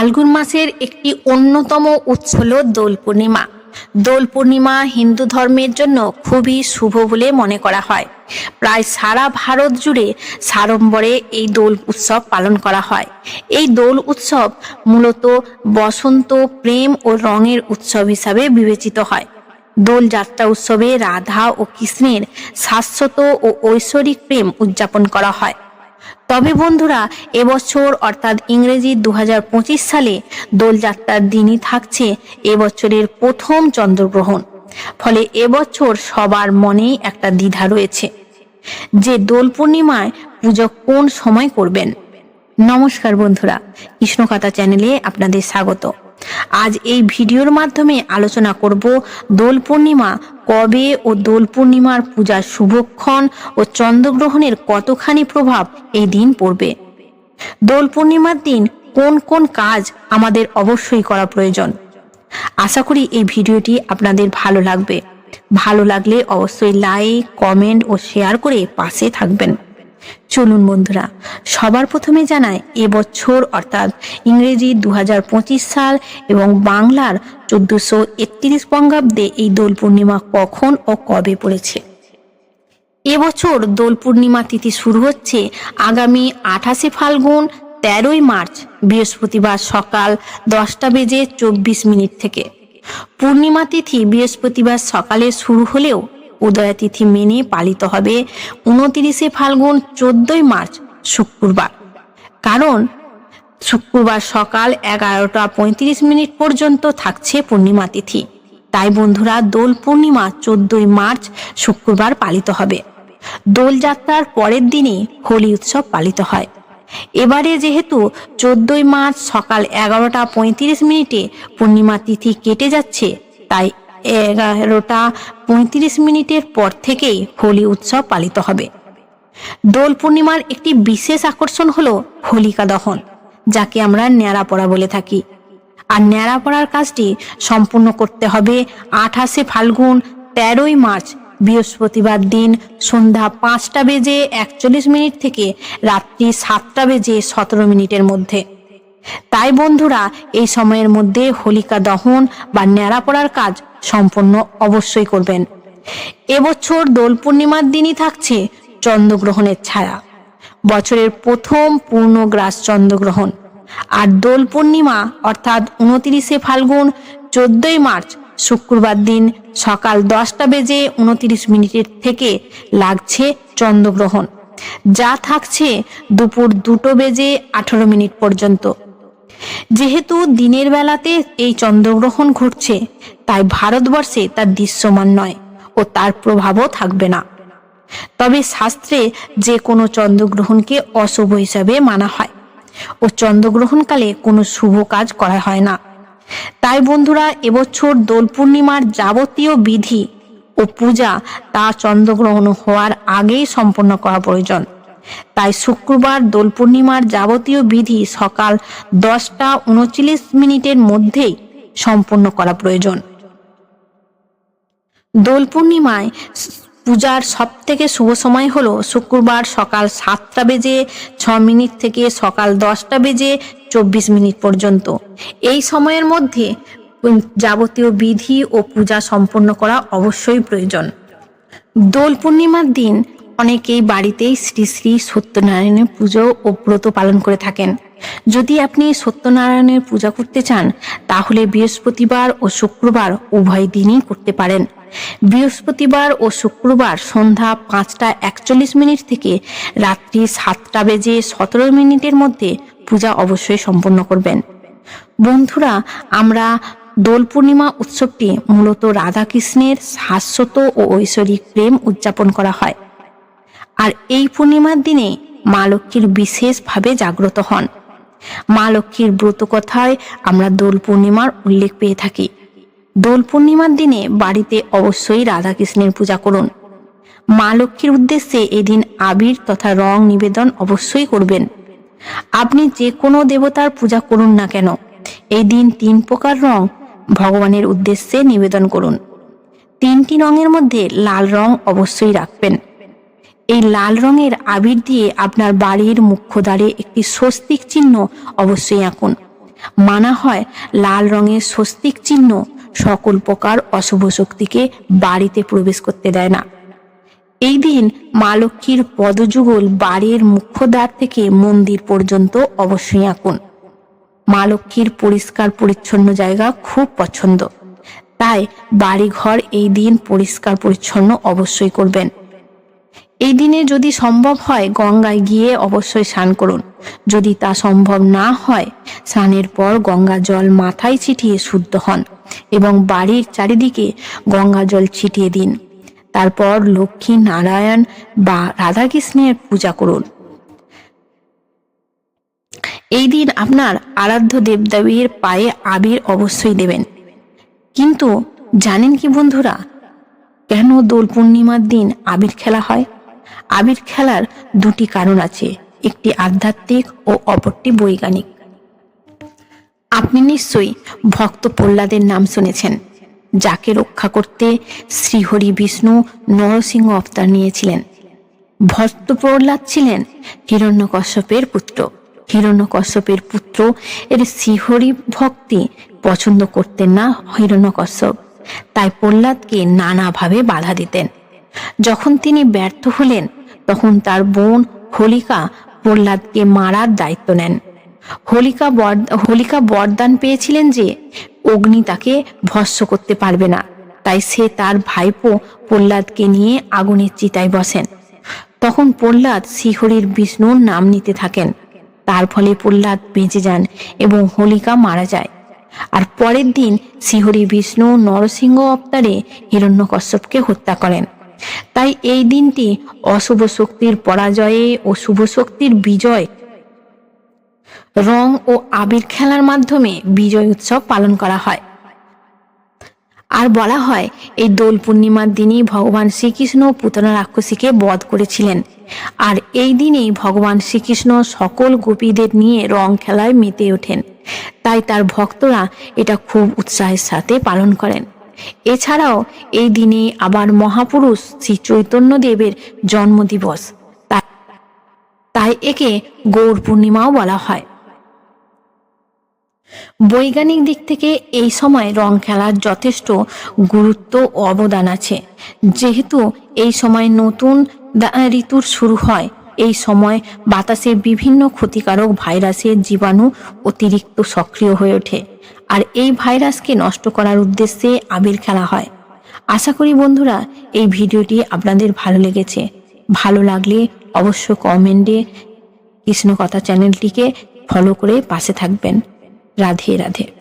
ফাল্গুন মাসের একটি অন্যতম উৎস হল দোল পূর্ণিমা। দোল পূর্ণিমা হিন্দু ধর্মের জন্য খুবই শুভ বলে মনে করা হয়। প্রায় সারা ভারত জুড়ে সাড়ম্বরে এই দোল উৎসব পালন করা হয়। এই দোল উৎসব মূলত বসন্ত, প্রেম ও রঙের উৎসব হিসাবে বিবেচিত হয়। দোল যাত্রা উৎসবে রাধা ও কৃষ্ণের শাশ্বত ও ঐশ্বরিক প্রেম উদযাপন করা হয়। তবে বন্ধুরা, এবছর অর্থাৎ ইংরেজি দু হাজার পঁচিশ সালে দোলযাত্রার দিনই থাকছে এবছরের প্রথম চন্দ্রগ্রহণ। ফলে এবছর সবার মনেই একটা দ্বিধা রয়েছে। যে দোল পূর্ণিমায় পুজো কোন সময় করবেন? নমস্কার বন্ধুরা কৃষ্ণকথা চ্যানেলে আপনাদের স্বাগত। আজ এই ভিডিওর মাধ্যমে আলোচনা করব দোল পূর্ণিমা। কবে ও দোল পূর্ণিমার পূজার শুভক্ষণ ও চন্দ্রগ্রহণের কতখানি প্রভাব এই দিন পড়বে? দোল পূর্ণিমার দিন কোন কোন কাজ আমাদের অবশ্যই করা প্রয়োজন? আশা করি এই ভিডিওটি আপনাদের ভালো লাগবে। ভালো লাগলে অবশ্যই লাইক কমেন্ট ও শেয়ার করে পাশে থাকবেন। চলুন বন্ধুরা, সবার প্রথমে জানায় এবছর অর্থাৎ ইংরেজি দু হাজার পঁচিশ সাল এবং বাংলার চোদ্দশো একত্রিশ বঙ্গাব্দে এই দোল পূর্ণিমা কখন ও কবে পড়েছে? এবছর দোল পূর্ণিমা তিথি শুরু হচ্ছে আগামী আঠাশে ফাল্গুন, তেরোই মার্চ, বৃহস্পতিবার সকাল দশটা বেজে চব্বিশ মিনিট থেকে। পূর্ণিমা তিথি বৃহস্পতিবার সকালে শুরু হলেও উদয়া তিথি মেনে পালিত হবে উনতিরিশে ফাল্গুন, চোদ্দই মার্চ, শুক্রবার। কারণ শুক্রবার সকাল এগারোটা পঁয়ত্রিশ মিনিট পর্যন্ত থাকছে পূর্ণিমা তিথি। তাই বন্ধুরা, দোল পূর্ণিমা, চোদ্দই মার্চ, শুক্রবার পালিত হবে। দোলযাত্রার পরের দিনে হোলি উৎসব পালিত হয়। এবারে যেহেতু চোদ্দই মার্চ সকাল এগারোটা পঁয়ত্রিশ মিনিটে পূর্ণিমা তিথি কেটে যাচ্ছে, তাই এগারোটা পঁয়ত্রিশ মিনিটের পর থেকেই হোলি উৎসব পালিত হবে। দোল পূর্ণিমার একটি বিশেষ আকর্ষণ হলো হোলিকা দহন, যাকে আমরা ন্যাড়া পড়া বলে থাকি। আর ন্যাড়া পড়ার কাজটি সম্পূর্ণ করতে হবে আঠাশে ফাল্গুন, তেরোই মার্চ, বৃহস্পতিবার দিন সন্ধ্যা পাঁচটা বেজে একচল্লিশ মিনিট থেকে রাত্রি সাতটা বেজে সতেরো মিনিটের মধ্যে। তাই বন্ধুরা, এই সময়ের মধ্যে হোলিকা দহন বা ন্যাড়া পড়ার কাজ সম্পন্ন অবশ্যই করবেন। এবছর দোল পূর্ণিমার দিনই থাকছে চন্দ্রগ্রহণের ছায়া। বছরের প্রথম পূর্ণ গ্রাস চন্দ্রগ্রহণ। আর দোল পূর্ণিমা, অর্থাৎ উনতিরিশে ফাল্গুন, চোদ্দই মার্চ, শুক্রবার দিন সকাল দশটা বেজে উনতিরিশ মিনিটের থেকে লাগছে চন্দ্রগ্রহণ। যা থাকছে দুপুর দুটো বেজে আঠারো মিনিট পর্যন্ত। যেহেতু দিনের বেলাতে এই চন্দ্রগ্রহণ ঘটছে, তাই ভারতবর্ষে তার দৃশ্যমান নয় ও তার প্রভাবও থাকবে না। তবে শাস্ত্রে যে কোনো চন্দ্রগ্রহণকে অশুভ হিসাবে মানা হয় ও চন্দ্রগ্রহণকালে কোনো শুভ কাজ করা হয় না। তাই বন্ধুরা, এবছর দোল পূর্ণিমার যাবতীয় বিধি ও পূজা তা চন্দ্রগ্রহণ হওয়ার আগেই সম্পন্ন করা প্রয়োজন। তাই শুক্রবার দোল পূর্ণিমার যাবতীয় বিধি সকাল দশটা উনচল্লিশ মিনিটের মধ্যেই সম্পন্ন করা প্রয়োজন। দোল পূর্ণিমায় পূজার সব থেকে শুভ সময় হলো শুক্রবার সকাল সাতটা বেজে ছ মিনিট থেকে সকাল দশটা বেজে চব্বিশ মিনিট পর্যন্ত। এই সময়ের মধ্যে যাবতীয় বিধি ও পূজা সম্পন্ন করা অবশ্যই প্রয়োজন। দোল পূর্ণিমার দিন অনেকেই বাড়িতেই শ্রী শ্রী সত্যনারায়ণের পুজো ও ব্রত পালন করে থাকেন। যদি আপনি সত্যনারায়ণের পূজা করতে চান, তাহলে বৃহস্পতিবার ও শুক্রবার উভয় দিনই করতে পারেন। বৃহস্পতিবার ও শুক্রবার সন্ধ্যা পাঁচটা একচল্লিশ মিনিট থেকে রাত্রি সাতটা বেজে সতেরো মিনিটের মধ্যে পূজা অবশ্যই সম্পন্ন করবেন। বন্ধুরা, আমরা দোল পূর্ণিমা উৎসবটি মূলত রাধাকৃষ্ণের শাশ্বত ও ঐশ্বরিক প্রেম উদযাপন করা হয়। আর এই পূর্ণিমার দিনে মা লক্ষ্মীর বিশেষভাবে জাগ্রত হন। মা লক্ষ্মীর ব্রত কথায় আমরা দোল পূর্ণিমার উল্লেখ পেয়ে থাকি। দোল পূর্ণিমার দিনে বাড়িতে অবশ্যই রাধাকৃষ্ণের পূজা করুন। মা লক্ষ্মীর উদ্দেশ্যে এদিন আবির তথা রং নিবেদন অবশ্যই করবেন। আপনি যে কোনো দেবতার পূজা করুন না কেন, এই দিন তিন প্রকার রং ভগবানের উদ্দেশ্যে নিবেদন করুন। তিনটি রঙের মধ্যে লাল রং অবশ্যই রাখবেন। এই লাল রঙের আবির দিয়ে আপনার বাড়ির মুখ্য দ্বারে একটি স্বস্তিক চিহ্ন অবশ্যই আঁকুন। মানা হয় লাল রঙের স্বস্তিক চিহ্ন সকল প্রকার অশুভ শক্তিকে বাড়িতে প্রবেশ করতে দেয় না। এই দিন মা লক্ষ্মীর পদযুগল বাড়ির মুখ্য দ্বার থেকে মন্দির পর্যন্ত অবশ্যই আঁকুন। মা লক্ষ্মীর পরিষ্কার পরিচ্ছন্ন জায়গা খুব পছন্দ। তাই বাড়িঘর এই দিন পরিষ্কার পরিচ্ছন্ন অবশ্যই করবেন। এই দিনে যদি সম্ভব হয় গঙ্গায় গিয়ে অবশ্যই স্নান করুন। যদি তা সম্ভব না হয়, স্নানের পর গঙ্গা জল মাথায় ছিটিয়ে শুদ্ধ হন এবং বাড়ির চারিদিকে গঙ্গা জল ছিটিয়ে দিন। তারপর লক্ষ্মী নারায়ণ বা রাধাকৃষ্ণের পূজা করুন। এই দিন আপনার আরাধ্য দেবদেবীর পায়ে আবির অবশ্যই দেবেন। কিন্তু জানেন কি বন্ধুরা, কেন দোল পূর্ণিমার দিন আবির খেলা হয়? আবির খেলার দুটি কারণ আছে, একটি আধ্যাত্মিক ও অপরটি বৈজ্ঞানিক। আপনি নিশ্চয়ই ভক্ত প্রহ্লাদের নাম শুনেছেন, যাকে রক্ষা করতে শ্রীহরি বিষ্ণু নরসিংহ অবতার নিয়েছিলেন। ভক্ত প্রহ্লাদ ছিলেন হিরণ্যকশ্যপের পুত্র। হিরণ্যকশ্যপের পুত্র এর শ্রীহরি ভক্তি পছন্দ করতেন না হিরণ্যকশ্যপ। তাই প্রহ্লাদকে নানাভাবে বাধা দিতেন। যখন তিনি ব্যর্থ হলেন, তখন তার বোন হোলিকা প্রহ্লাদকে মারার দায়িত্ব নেন। হোলিকা হোলিকা বরদান পেয়েছিলেন যে, অগ্নি তাকে ভস্য করতে পারবে না। তাই সে তার ভাইপো প্রহ্লাদকে নিয়ে আগুনের চিতায় বসেন। তখন প্রহ্লাদ শ্রীহরির বিষ্ণুর নাম নিতে থাকেন। তার ফলে প্রহ্লাদ বেঁচে যান এবং হোলিকা মারা যায়। আর পরের দিন শ্রীহরি বিষ্ণু নরসিংহ অবতারে হিরণ্যকশ্যপকে হত্যা করেন। তাই এই দিনটি অশুভ শক্তির পরাজয়ে ও শুভ শক্তির বিজয়। রং ও আবির খেলার মাধ্যমে বিজয় উৎসব পালন করা হয়। আর বলা হয়, এই দোল পূর্ণিমার দিনই ভগবান শ্রীকৃষ্ণ পুতনা রাক্ষসীকে বধ করেছিলেন। আর এই দিনেই ভগবান শ্রীকৃষ্ণ সকল গোপীদের নিয়ে রং খেলায় মেতে ওঠেন। তাই তার ভক্তরা এটা খুব উৎসাহের সাথে পালন করেন। এছাড়াও এই দিনে আবার মহাপুরুষ শ্রী চৈতন্যদেবের জন্মদিবস। তা- তাই একে গৌর পূর্ণিমাও বলা হয়। বৈজ্ঞানিক দিক থেকে এই সময় রং খেলার যথেষ্ট গুরুত্ব ও অবদান আছে। যেহেতু এই সময় নতুন ঋতুর শুরু হয়, এই সময় বাতাসে বিভিন্ন ক্ষতিকারক ভাইরাসের জীবাণু অতিরিক্ত সক্রিয় হয়ে ওঠে। আর এই ভাইরাসকে নষ্ট করার উদ্দেশ্যে আবির খেলা হয়। আশা করি বন্ধুরা, এই ভিডিওটি আপনাদের ভালো লেগেছে। ভালো লাগলে অবশ্য কমেন্টে কৃষ্ণকথা চ্যানেলটিকে ফলো করে পাশে থাকবেন। রাধে রাধে।